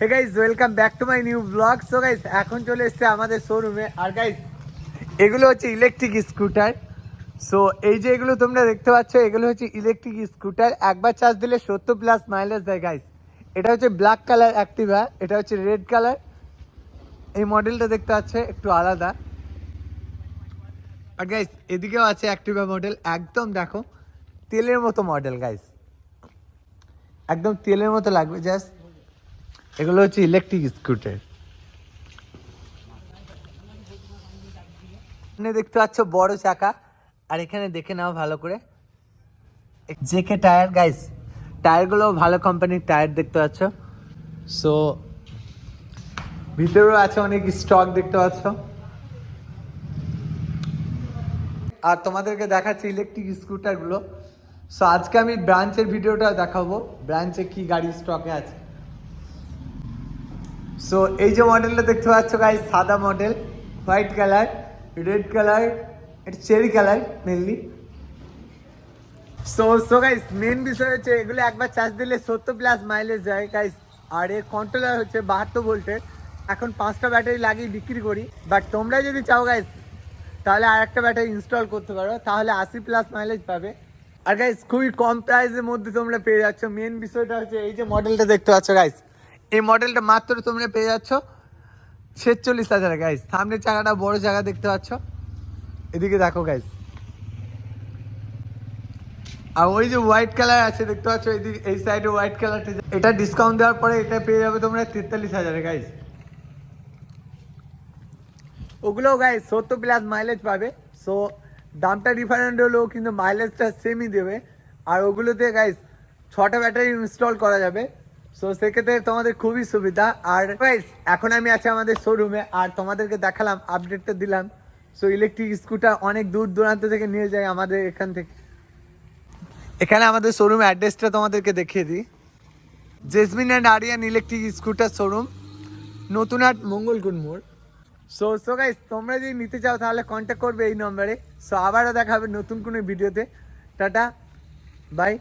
Hey guys welcome back to my new blog so guys এখন চলে এসেছে আমাদের শোরুমে আর গাইস এগুলো হচ্ছে ইলেকট্রিক স্কুটার সো এই যে এগুলো তোমরা দেখতে পাচ্ছ, এগুলো হচ্ছে ইলেকট্রিক স্কুটার একবার চার্জ দিলে সত্তর প্লাস মাইলেজ দেয় গাইস এটা হচ্ছে ব্ল্যাক কালার অ্যাক্টিভা এটা হচ্ছে রেড কালার এই মডেলটা দেখতে পাচ্ছে, একটু আলাদা। আর গাইস এদিকেও আছে অ্যাক্টিভা মডেল একদম দেখো, তেলের মতো মডেল গাইস একদম তেলের মতো লাগবে জাস্ট এগুলো হচ্ছে ইলেকট্রিক স্কুটার দেখতে পাচ্ছ বড় চাকা, আর এখানে দেখে নাও ভালো করে। জেকে টায়ার গাইস টায়ারগুলো ভালো কোম্পানির টায়ার দেখতে পাচ্ছ। সো ভিতরেও আছে অনেক স্টক দেখতে পাচ্ছ। আর তোমাদেরকে দেখাচ্ছি ইলেকট্রিক স্কুটারগুলো সো আজকে আমি ব্রাঞ্চের ভিডিওটা দেখাবো। ব্রাঞ্চে কি গাড়ি স্টকে আছে। সো এই যে মডেলটা দেখতে পাচ্ছ গাইস সাদা model white colour red colour এটা cherry colour mainly so so guys main বিষয় হচ্ছে, এগুলো একবার চার্জ দিলে সত্তর প্লাস মাইলেজ যায় গাইস আর এর কন্ট্রোলার হচ্ছে বাহাত্তর ভোল্টের এখন পাঁচটা ব্যাটারি লাগিয়ে বিক্রি করি। বাট তোমরা যদি চাও গাইস তাহলে আর একটা ব্যাটারি ইনস্টল করতে পারো, তাহলে আশি প্লাস মাইলেজ পাবে। আর গাইস খুবই কম প্রাইসের মধ্যে তোমরা পেয়ে যাচ্ছ। মেন বিষয়টা হচ্ছে, এই যে মডেলটা দেখতে পাচ্ছ গাইস এই মডেলটা মাত্র তোমরা পেয়ে যাচ্ছ। ছেচল্লিশ হাজার গাইস সামনের চাকাটা বড় চাকা দেখতে পাচ্ছ। এদিকে দেখো গাইস আর ওই যে হোয়াইট কালার আছে, দেখতে পাচ্ছ? এইদিকে এই সাইডে হোয়াইট কালারটা এটা ডিসকাউন্ট দেওয়ার পরে এটা পেয়ে যাবে তোমরা তেতাল্লিশ হাজারে গাইস ওগুলো গাইস সত্তর প্লাস মাইলেজ পাবে। সো দামটা ডিফারেন্ট হলেও কিন্তু মাইলেজটা সেমই দেবে। আর ওগুলোতে গাইস ছটা ব্যাটারি ইনস্টল করা যাবে। সো সেক্ষেত্রে তোমাদের খুবই সুবিধা। আর এখন আমি আছি আমাদের শোরুমে আর তোমাদেরকে দেখালাম আপডেটটা দিলাম। সো ইলেকট্রিক স্কুটার অনেক দূর দূরান্ত থেকে নিয়ে যায় আমাদের এখান থেকে। এখানে আমাদের শোরুম অ্যাড্রেসটা তোমাদেরকে দেখিয়ে দিই। Jasmine and Aryan electric scooter showroom নতুন হাট মঙ্গলকুন মোড় সো সো গাইস তোমরা যদি নিতে চাও, তাহলে কন্ট্যাক্ট করবে এই নম্বরে সো আবারও দেখা হবে নতুন কোনো ভিডিওতে টাটা বাই